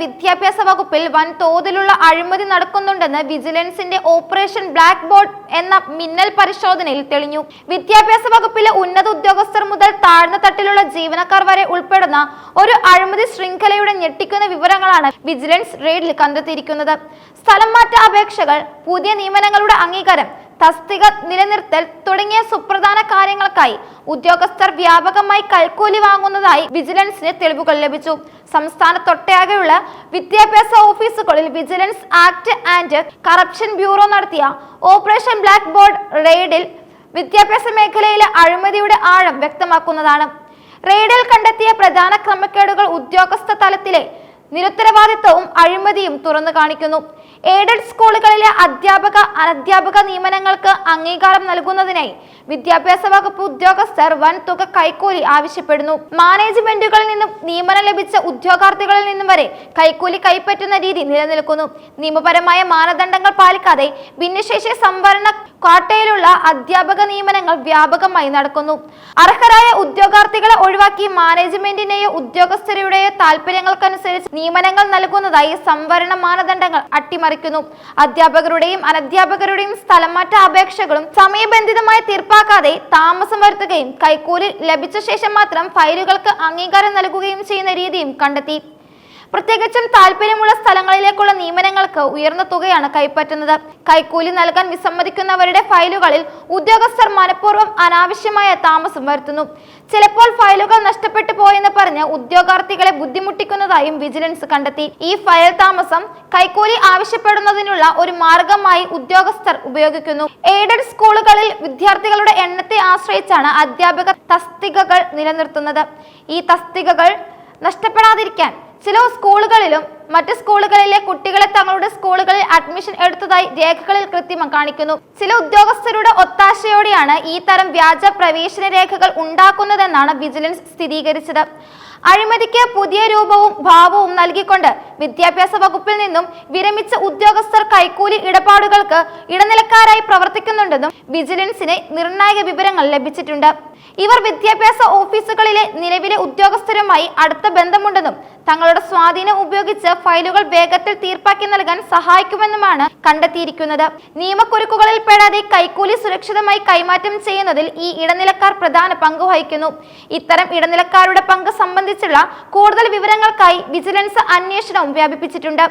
വിദ്യാഭ്യാസ വകുപ്പിൽ വൻതോതിലുള്ള അഴിമതി നടക്കുന്നുണ്ടെന്ന് വിജിലൻസിന്റെ ഓപ്പറേഷൻ ബ്ലാക്ക് ബോർഡ് എന്ന മിന്നൽ പരിശോധനയിൽ തെളിഞ്ഞു. വിദ്യാഭ്യാസ വകുപ്പിലെ ഉന്നത ഉദ്യോഗസ്ഥർ മുതൽ താഴ്ന്ന തട്ടിലുള്ള ജീവനക്കാർ വരെ ഉൾപ്പെടുന്ന ഒരു അഴിമതി ശൃംഖലയുടെ ഞെട്ടിക്കുന്ന വിവരങ്ങളാണ് വിജിലൻസ് റെയ്ഡിൽ കണ്ടെത്തിയിരിക്കുന്നത്. സ്ഥലം മാറ്റ അപേക്ഷകൾ പുതിയ നിയമനങ്ങളുടെ അംഗീകാരം തസ്തിക നിലനിർത്തൽ തുടങ്ങിയ സുപ്രധാന കാര്യങ്ങൾക്കായി ഉദ്യോഗസ്ഥർ വ്യാപകമായി കൈക്കൂലി വാങ്ങുന്നതായി വിജിലൻസിന് തെളിവുകൾ ലഭിച്ചു. സംസ്ഥാനത്തൊട്ടാകെയുള്ള വിദ്യാഭ്യാസ ഓഫീസുകളിൽ vigilance act and corruption bureau നടത്തിയ ഓപ്പറേഷൻ ബ്ലാക്ക് ബോർഡ് റെയ്ഡിൽ വിദ്യാഭ്യാസ മേഖലയിലെ അഴിമതിയുടെ ആഴം വ്യക്തമാക്കുന്നതാണ്. റെയ്ഡിൽ കണ്ടെത്തിയ പ്രധാന ക്രമക്കേടുകൾ ഉദ്യോഗസ്ഥ തലത്തിലെ നിരുത്തരവാദിത്വവും അഴിമതിയും തുറന്നു കാണിക്കുന്നു. എയ്ഡഡ് സ്കൂളുകളിലെ അധ്യാപക അനധ്യാപക നിയമനങ്ങൾക്ക് അംഗീകാരം നൽകുന്നതിനായി വിദ്യാഭ്യാസ വകുപ്പ് ഉദ്യോഗസ്ഥർ വൻ തുക കൈക്കൂലി ആവശ്യപ്പെടുന്നു. മാനേജ്മെന്റുകളിൽ നിന്നും നിയമനം ലഭിച്ച ഉദ്യോഗാർത്ഥികളിൽ നിന്നും വരെ കൈക്കൂലി കൈപ്പറ്റുന്ന രീതി നിലനിൽക്കുന്നു. നിയമപരമായ മാനദണ്ഡങ്ങൾ പാലിക്കാതെ ഭിന്നശേഷി സംവരണ ക്വാട്ടയിലുള്ള അധ്യാപക നിയമനങ്ങൾ വ്യാപകമായി നടക്കുന്നു. അർഹരായ ഉദ്യോഗാർത്ഥികളെ ഒഴിവാക്കി മാനേജ്മെന്റിന്റെയോ ഉദ്യോഗസ്ഥരുടെയോ താല്പര്യങ്ങൾക്കനുസരിച്ച് നിയമനങ്ങൾ നൽകുന്നതായി സംവരണ മാനദണ്ഡങ്ങൾ അട്ടിമറിക്കുന്നു അധ്യാപകരുടെയും അനധ്യാപകരുടെയും സ്ഥലം മാറ്റ അപേക്ഷകളും സമയബന്ധിതമായി തീർപ്പാക്കാതെ താമസം വരുത്തുകയും കൈക്കൂലി ലഭിച്ച ശേഷം മാത്രം ഫയലുകൾക്ക് അംഗീകാരം നൽകുകയും ചെയ്യുന്ന രീതിയും കണ്ടെത്തി. പ്രത്യേകിച്ചും താല്പര്യമുള്ള സ്ഥലങ്ങളിലേക്കുള്ള നിയമനങ്ങൾക്ക് ഉയർന്ന തുകയാണ് കൈപ്പറ്റുന്നത്. കൈക്കൂലി നൽകാൻ വിസമ്മതിക്കുന്നവരുടെ ഫയലുകളിൽ ഉദ്യോഗസ്ഥർ മനഃപൂർവം അനാവശ്യമായ താമസം വരുത്തുന്നു. ചിലപ്പോൾ ഫയലുകൾ നഷ്ടപ്പെട്ടു പോയെന്ന് പറഞ്ഞ് ഉദ്യോഗാർത്ഥികളെ ബുദ്ധിമുട്ടിക്കുന്നതായും വിജിലൻസ് കണ്ടെത്തി. ഈ ഫയൽ താമസം കൈക്കൂലി ആവശ്യപ്പെടുന്നതിനുള്ള ഒരു മാർഗമായി ഉദ്യോഗസ്ഥർ ഉപയോഗിക്കുന്നു. എയ്ഡഡ് സ്കൂളുകളിൽ വിദ്യാർത്ഥികളുടെ എണ്ണത്തെ ആശ്രയിച്ചാണ് അധ്യാപക തസ്തികകൾ നിലനിർത്തുന്നത്. ഈ തസ്തികകൾ നഷ്ടപ്പെടാതിരിക്കാൻ ചില സ്കൂളുകളിലും മറ്റ് സ്കൂളുകളിലെ കുട്ടികളെ തങ്ങളുടെ സ്കൂളുകളിൽ അഡ്മിഷൻ എടുത്തതായി രേഖകളിൽ കൃത്രിമം കാണിക്കുന്നു. ചില ഉദ്യോഗസ്ഥരുടെ ഒത്താശയോടെയാണ് ഈ തരം വ്യാജ പ്രവേശന രേഖകൾ ഉണ്ടാക്കുന്നതെന്നാണ് വിജിലൻസ് സ്ഥിരീകരിച്ചത്. അഴിമതിക്ക് പുതിയ രൂപവും ഭാവവും നൽകിക്കൊണ്ട് വിദ്യാഭ്യാസ വകുപ്പിൽ നിന്നും വിരമിച്ച ഉദ്യോഗസ്ഥർ കൈക്കൂലി ഇടപാടുകൾക്ക് ഇടനിലക്കാരായി പ്രവർത്തിക്കുന്നുണ്ടെന്നും വിജിലൻസിന് നിർണായക വിവരങ്ങൾ ലഭിച്ചിട്ടുണ്ട്. ഇവർ വിദ്യാഭ്യാസ ഓഫീസുകളിലെ നിലവിലെ ഉദ്യോഗസ്ഥരുമായി അടുത്ത ബന്ധമുണ്ടെന്നും തങ്ങളുടെ സ്വാധീനം ഉപയോഗിച്ച് ഫയലുകൾ വേഗത്തിൽ തീർപ്പാക്കി നൽകാൻ സഹായിക്കുമെന്നുമാണ് കണ്ടെത്തിയിരിക്കുന്നത്. നിയമക്കുരുക്കുകളിൽ പെടാതെ കൈക്കൂലി സുരക്ഷിതമായി കൈമാറ്റം ചെയ്യുന്നതിൽ ഈ ഇടനിലക്കാർ പ്രധാന പങ്ക് വഹിക്കുന്നു. ഇത്തരം ഇടനിലക്കാരുടെ പങ്ക് സംബന്ധിച്ചുള്ള കൂടുതൽ വിവരങ്ങൾക്കായി വിജിലൻസ് അന്വേഷണവും വ്യാപിപ്പിച്ചിട്ടുണ്ട്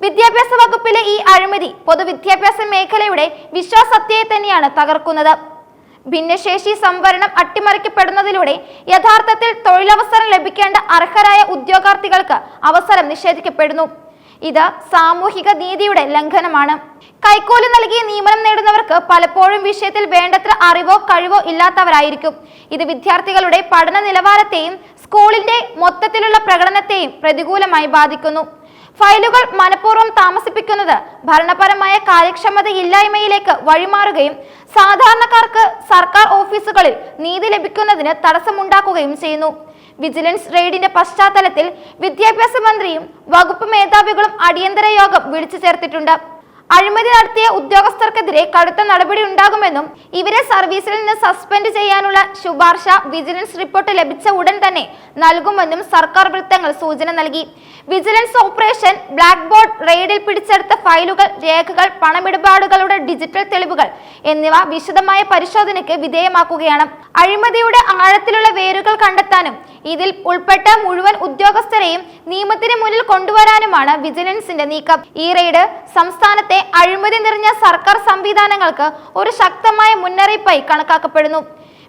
വിദ്യാഭ്യാസ വകുപ്പിലെ ഈ അഴിമതി പൊതുവിദ്യാഭ്യാസ മേഖലയുടെ വിശ്വാസത്തെ തന്നെയാണ് തകർക്കുന്നത്. ഭിന്നശേഷി സംവരണം അട്ടിമറിക്കപ്പെടുന്നതിലൂടെ യഥാർത്ഥത്തിൽ തൊഴിലവസരം ലഭിക്കേണ്ട അർഹരായ ഉദ്യോഗാർത്ഥികൾക്ക് അവസരം നിഷേധിക്കപ്പെടുന്നു. ഇത് സാമൂഹിക നീതിയുടെ ലംഘനമാണ്. കൈക്കൂലി നൽകി നിയമനം നേടുന്നവർക്ക് പലപ്പോഴും വിഷയത്തിൽ വേണ്ടത്ര അറിവോ കഴിവോ ഇല്ലാത്തവരായിരിക്കും. ഇത് വിദ്യാർത്ഥികളുടെ പഠന നിലവാരത്തെയും സ്കൂളിന്റെ മൊത്തത്തിലുള്ള പ്രകടനത്തെയും പ്രതികൂലമായി ബാധിക്കുന്നു. ഫയലുകൾ മനഃപൂർവം താമസിപ്പിക്കുന്നത് ഭരണപരമായ കാര്യക്ഷമതയില്ലായ്മയിലേക്ക് വഴിമാറുകയും സാധാരണക്കാർക്ക് സർക്കാർ ഓഫീസുകളിൽ നീതി ലഭിക്കുന്നതിന് തടസ്സമുണ്ടാക്കുകയും ചെയ്യുന്നു. വിജിലൻസ് റെയ്ഡിന്റെ പശ്ചാത്തലത്തിൽ വിദ്യാഭ്യാസ മന്ത്രിയും വകുപ്പ് മേധാവികളും അടിയന്തര യോഗം വിളിച്ചു ചേർത്തിട്ടുണ്ട്. അഴിമതി നടത്തിയ ഉദ്യോഗസ്ഥർക്കെതിരെ കടുത്ത നടപടി ഉണ്ടാകുമെന്നും ഇവരെ സർവീസിൽ നിന്ന് സസ്പെൻഡ് ചെയ്യാനുള്ള ശുപാർശ വിജിലൻസ് റിപ്പോർട്ട് ലഭിച്ച ഉടൻ തന്നെ നൽകുമെന്നും സർക്കാർ വൃത്തങ്ങൾ സൂചന നൽകി. വിജിലൻസ് ഓപ്പറേഷൻ ബ്ലാക്ക് ബോർഡ് റെയ്ഡിൽ പിടിച്ചെടുത്ത ഫയലുകൾ രേഖകൾ പണമിടപാടുകളുടെ ഡിജിറ്റൽ തെളിവുകൾ എന്നിവ വിശദമായ പരിശോധനയ്ക്ക് വിധേയമാക്കുകയാണ്. അഴിമതിയുടെ ആഴത്തിലുള്ള വേരുകൾ കണ്ടെത്താനും ഇതിൽ ഉൾപ്പെട്ട മുഴുവൻ ഉദ്യോഗസ്ഥരെയും നിയമത്തിന് മുന്നിൽ കൊണ്ടുവരാനുമാണ് വിജിലൻസിന്റെ നീക്കം. ഈ റെയ്ഡ് സംസ്ഥാനത്തെ അഴിമതി നിറഞ്ഞ സർക്കാർ സംവിധാനങ്ങൾക്ക് ഒരു ശക്തമായ മുന്നറിയിപ്പായി കണക്കാക്കപ്പെടുന്നു.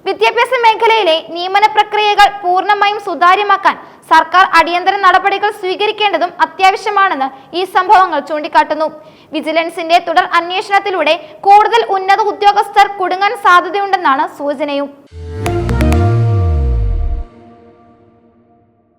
വിദ്യാഭ്യാസ മേഖലയിലെ നിയമന പ്രക്രിയകൾ പൂർണമായും സുതാര്യമാക്കാൻ സർക്കാർ അടിയന്തര നടപടികൾ സ്വീകരിക്കേണ്ടതും അത്യാവശ്യമാണെന്ന് ഈ സംഭവങ്ങൾ ചൂണ്ടിക്കാട്ടുന്നു. വിജിലൻസിന്റെ തുടർ അന്വേഷണത്തിലൂടെ കൂടുതൽ ഉന്നത ഉദ്യോഗസ്ഥർ കുടുങ്ങാൻ സാധ്യതയുണ്ടെന്നാണ് സൂചനയും.